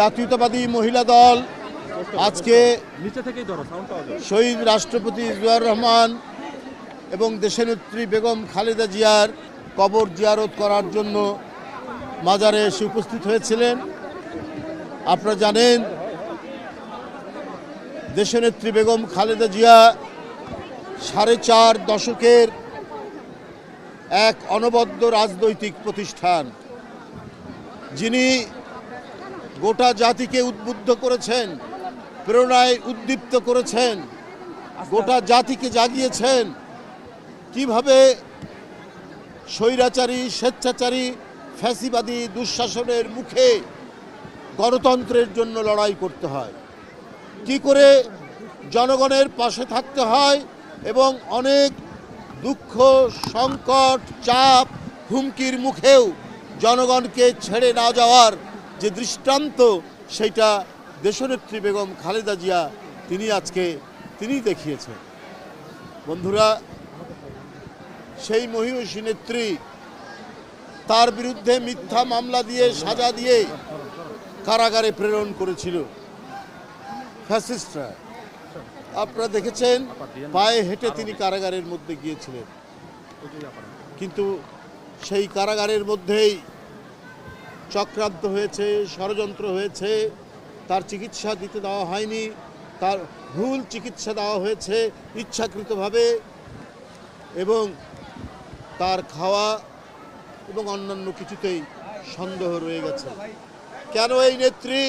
জাতীয়তাবাদী মহিলা দল আজকে শহীদ রাষ্ট্রপতি জিয়াউর রহমান এবং দেশনেত্রী বেগম খালেদা জিয়ার কবর জিয়ারত করার জন্য মাজারে এসে উপস্থিত হয়েছিলেন। আপনারা জানেন দেশনেত্রী বেগম খালেদা জিয়া সাড়ে চার দশকের এক অনবদ্য রাজনৈতিক প্রতিষ্ঠান। যিনি গোটা জাতিকে উদ্বুদ্ধ করেছেন প্রেরণায় উদ্দীপ্ত করেছেন গোটা জাতিকে জাগিয়েছেন। কীভাবে স্বৈরাচারী স্বেচ্ছাচারী ফ্যাসিবাদী দুঃশাসনের মুখে গণতন্ত্রের জন্য লড়াই করতে হয়? কি করে জনগণের পাশে থাকতে হয় এবং অনেক দুঃখ সংকট চাপ হুমকির মুখেও জনগণকে ছেড়ে না যাওয়ার যে দৃষ্টান্ত সেটা দেশনেত্রী বেগম খালেদা জিয়া তিনি আজকে তিনি দেখিয়েছেন। বন্ধুরা, সেই মহিষী নেত্রী তার বিরুদ্ধে মিথ্যা মামলা দিয়ে, সাজা দিয়ে কারাগারে প্রেরণ করেছিল। ফ্যাসিস্টরা। আপনারা দেখেছেন, পায়ে হেঁটে তিনি কারাগারের মধ্যে গিয়েছিলেন। কিন্তু সেই কারাগারের মধ্যেই চক্রান্ত হয়েছে, ষড়যন্ত্র হয়েছে, তার চিকিৎসা দিতে দেওয়া হয়নি, তার ভুল চিকিৎসা দেওয়া হয়েছে ইচ্ছাকৃতভাবে এবং তার খাওয়া এবং অন্যান্য কিছুতেই সন্দেহ রয়ে গেছে। কেন এই নেত্রী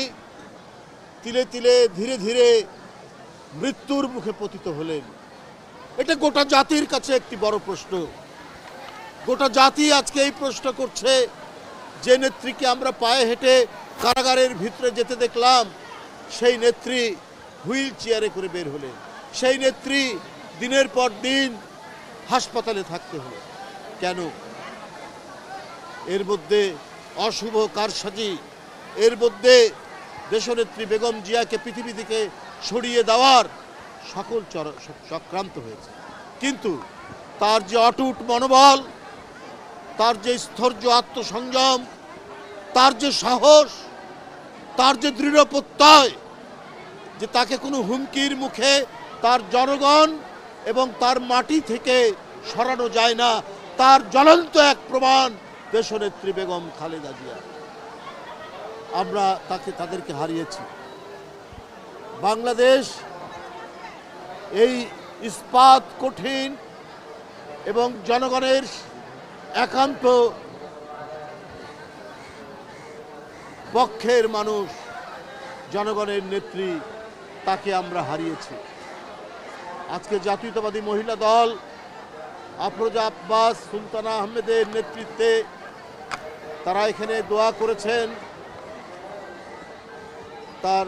তিলে তিলে, ধীরে ধীরে মৃত্যুর মুখে পতিত হলেন? এটা গোটা জাতির কাছে একটি বড় প্রশ্ন। গোটা জাতি আজকে এই প্রশ্ন করছে যে নেত্রীকে আমরা পায়ে হেঁটে কারাগারের ভিতরে যেতে দেখলাম, সেই নেত্রী হুইল চেয়ারে করে বের হলেন। সেই নেত্রী দিনের পর দিন হাসপাতালে থাকতে হলো কেন? এর মধ্যে অশুভ কারসাজি, এর মধ্যে দেশনেত্রী বেগম জিয়াকে পৃথিবী থেকে সরিয়ে দেওয়ার সকল চক্রান্ত হয়েছে। কিন্তু তার যে অটুট মনোবল তার যে স্থৈর্য আত্মসংযম, তার যে সাহস, তার যে দৃঢ় প্রত্যয়, যে তাকে কোনো হুমকির মুখে তার জনগণ এবং তার মাটি থেকে সরানো যায় না, তার জ্বলন্ত এক প্রমাণ দেশনেত্রী বেগম খালেদা জিয়া। আমরা তাকে, তাদেরকে হারিয়েছি। বাংলাদেশ এই ইস্পাত কঠিন এবং জনগণের একান্ত পক্ষের মানুষ, জনগণের নেত্রী, তাকে আমরা হারিয়েছি। আজকে জাতীয়তাবাদী মহিলা দল, আফরোজা আব্বাস, সুলতানা আহমেদের নেতৃত্বে তারা এখানে দোয়া করেছেন, তার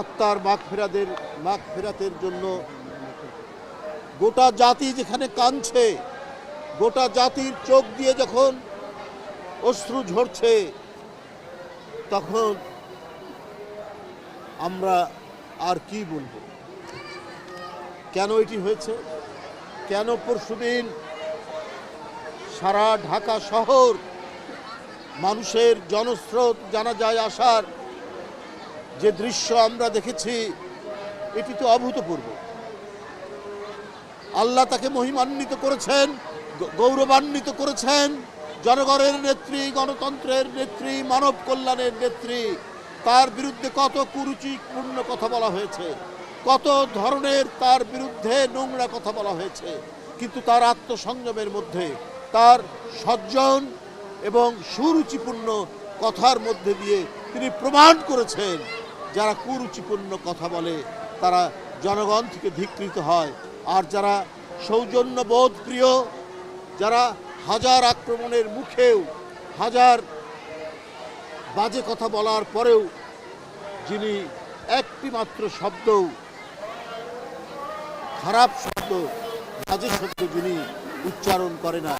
আত্মার মাখ ফেরাদের, মাখ ফেরাতের জন্য গোটা জাতি যেখানে কাঁদছে গোটা জাতির চোখ দিয়ে যখন অশ্রু ঝরছে, তখন আমরা আর কি বলব? কেন এটি হয়েছে? কেন পরশুদিন সারা ঢাকা শহর মানুষের জনস্রোত জানা যায় আসার যে দৃশ্য আমরা দেখেছি, এটি তো অভূতপূর্ব। আল্লাহ তাকে মহিমান্বিত করেছেন। গৌরবান্বিত করেছেন জনগণের নেত্রী, গণতন্ত্রের নেত্রী, মানব কল্যাণের নেত্রী। তার বিরুদ্ধে কত কুরুচিপূর্ণ কথা বলা হয়েছে, কত ধরনের তার বিরুদ্ধে নোংরা কথা বলা হয়েছে, কিন্তু তার আত্মসংযমের মধ্যে, তার সজ্জন এবং সুরুচিপূর্ণ কথার মধ্যে দিয়ে তিনি প্রমাণ করেছেন, যারা কুরুচিপূর্ণ কথা বলে, তারা জনগণ থেকে ধিকৃত হয়। আর যারা সৌজন্যবোধ প্রিয় যারা হাজার আক্রমণের মুখেও হাজার বাজে কথা বলার পরেও যিনি একটি মাত্র শব্দ খারাপ শব্দ, বাজে শব্দ যিনি উচ্চারণ করে না।